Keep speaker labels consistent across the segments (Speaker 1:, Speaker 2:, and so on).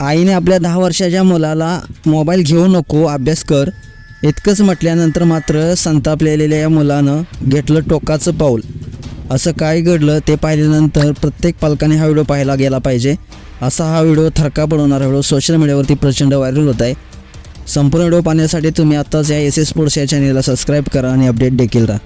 Speaker 1: आईने आपल्या दहा वर्षाच्या मुलाला मोबाईल घेऊ नको अभ्यास कर. इतकंच म्हटल्यानंतर मात्र संतापलेलेल्या या मुलानं घेतलं टोकाचं पाऊल. असं काय घडलं ते पाहिल्यानंतर प्रत्येक पालकाने हा व्हिडिओ पाहायला गेला पाहिजे. असा हा व्हिडिओ थरका पडवणारा व्हिडिओ सोशल मीडियावरती प्रचंड व्हायरल होत आहे. संपूर्ण व्हिडिओ पाहण्यासाठी तुम्ही आत्ताच या एस एस स्पोर्ट्स या चॅनेलला सबस्क्राईब करा आणि अपडेट देखील राहा.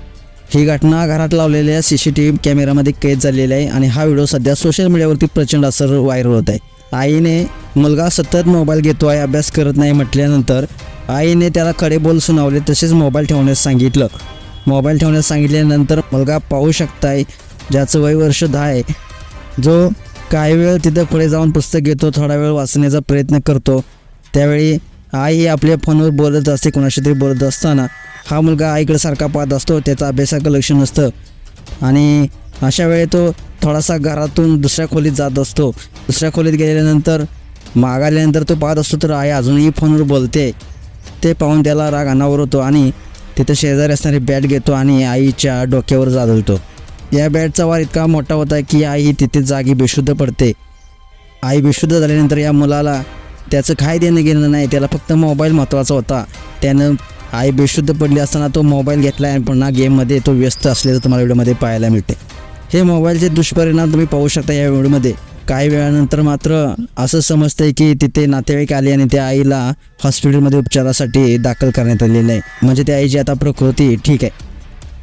Speaker 1: ही घटना घरात लावलेल्या सी सी टी व्ही कॅमेरामध्ये कैद झालेली आहे आणि हा व्हिडिओ सध्या सोशल मीडियावरती प्रचंड असर व्हायरल होत आहे. आईने मुलगा सतत मोबाईल घेतो आहे अभ्यास करत नाही म्हटल्यानंतर आईने त्याला खडे बोल सुनावले तसेच मोबाईल ठेवण्यास सांगितलं. मोबाईल ठेवण्यास सांगितल्यानंतर मुलगा पाहू शकताय ज्याचं वय वर्ष दहा आहे. जो काही वेळ तिथं पुढे जाऊन पुस्तक घेतो थोडा वेळ वाचण्याचा प्रयत्न करतो. त्यावेळी आई आपल्या फोनवर बोलत असते कोणाशी तरी बोलत असताना. हा मुलगा आईकडे सारखा पाहत असतो त्याचा अभ्यासाकडे लक्ष नसतं. आणि अशा वेळी तो थोडासा घरातून दुसऱ्या खोलीत जात असतो. दुसऱ्या खोलीत गेल्यानंतर मागाल्यानंतर तो पाहत असतो तर आई अजूनही फोनवर बोलते. ते पाहून त्याला राग अनावर होतो आणि तिथे शेजारी असणारी बॅट घेतो आणि आईच्या डोक्यावर जादळतो या बॅटचा वार इतका मोठा होता की आई ही तिथे जागी बेशुद्ध पडते. आई बेशुद्ध झाल्यानंतर या मुलाला त्याचं काय देणं गेलं नाही त्याला फक्त मोबाईल महत्त्वाचा होता. त्यानं आई बेशुद्ध पडली असताना तो मोबाईल घेतला आणि पुन्हा गेममध्ये तो व्यस्त असल्याचं तुम्हाला व्हिडिओमध्ये पाहायला मिळते. हे मोबाईलचे दुष्परिणाम तुम्ही पाहू शकता या व्हिडिओमध्ये. काही वेळानंतर मात्र असं समजतंय की तिथे नातेवाईक आले आणि त्या आईला हॉस्पिटलमध्ये उपचारासाठी दाखल करण्यात आलेलं आहे. म्हणजे त्या आईची आता प्रकृती ठीक आहे.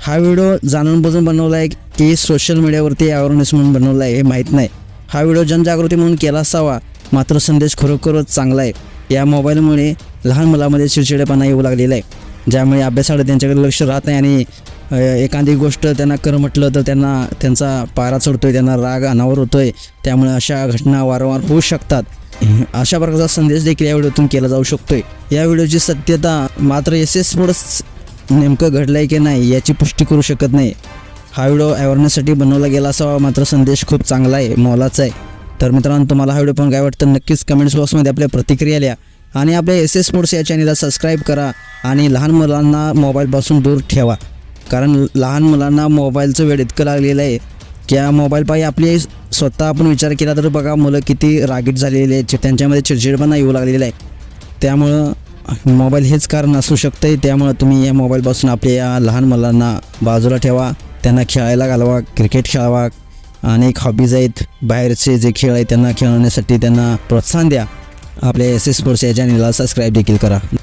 Speaker 1: हा व्हिडिओ जाणून बुजून बनवला आहे की सोशल मीडियावरती अवेअरनेस म्हणून बनवला आहे हे माहीत नाही. हा व्हिडिओ जनजागृती म्हणून केला असावा मात्र संदेश खरोखरच चांगला आहे. या मोबाईलमुळे लहान मुलामध्ये चिडचिडेपणा येऊ लागलेला आहे. ज्यामुळे अभ्यासाकडे त्यांच्याकडे लक्ष राहत नाही आणि एखादी गोष्ट त्यांना कर म्हटलं तर त्यांना त्यांचा पारा चढतोय त्यांना राग अनावर होतोय. त्यामुळे अशा घटना वारंवार होऊ शकतात. अशा प्रकारचा संदेश देखील या व्हिडिओतून केला जाऊ शकतोय. या व्हिडिओची सत्यता मात्र एस एस स्पोर्ट्स नेमकं घडलं आहे की नाही याची पुष्टी करू शकत नाही. हा व्हिडिओ अवेअरनेससाठी बनवला गेला असावा मात्र संदेश खूप चांगला आहे मोलाचा आहे. तर मित्रांनो तुम्हाला हा व्हिडिओ पण काय वाटतं? नक्कीच कमेंट्स बॉक्समध्ये आपल्या प्रतिक्रिया लिहा. आणि आपल्या एस एस स्पोर्ट्स या चॅनलला सबस्क्राईब करा. आणि लहान मुलांना मोबाईलपासून दूर ठेवा. कारण लहान मुलांना मोबाईलचं वेळ इतकं लागलेलं आहे की या मोबाईल आपली स्वतः आपण विचार केला तर बघा मुलं किती रागीट झालेली आहेत. चि- त्यांच्यामध्ये चिडचिडपणा येऊ लागलेला आहे. त्यामुळं मोबाईल हेच कारण असू शकतं त्यामुळं तुम्ही या मोबाईलपासून आपल्या या लहान मुलांना बाजूला ठेवा. त्यांना खेळायला घालवा क्रिकेट खेळावा. अनेक हॉबीज आहेत. बाहेरचे जे खेळ आहेत त्यांना खेळण्यासाठी त्यांना प्रोत्साहन द्या. आपल्या एस एस स्पोर्ट्स या चॅनलला सबस्क्राईब देखील करा.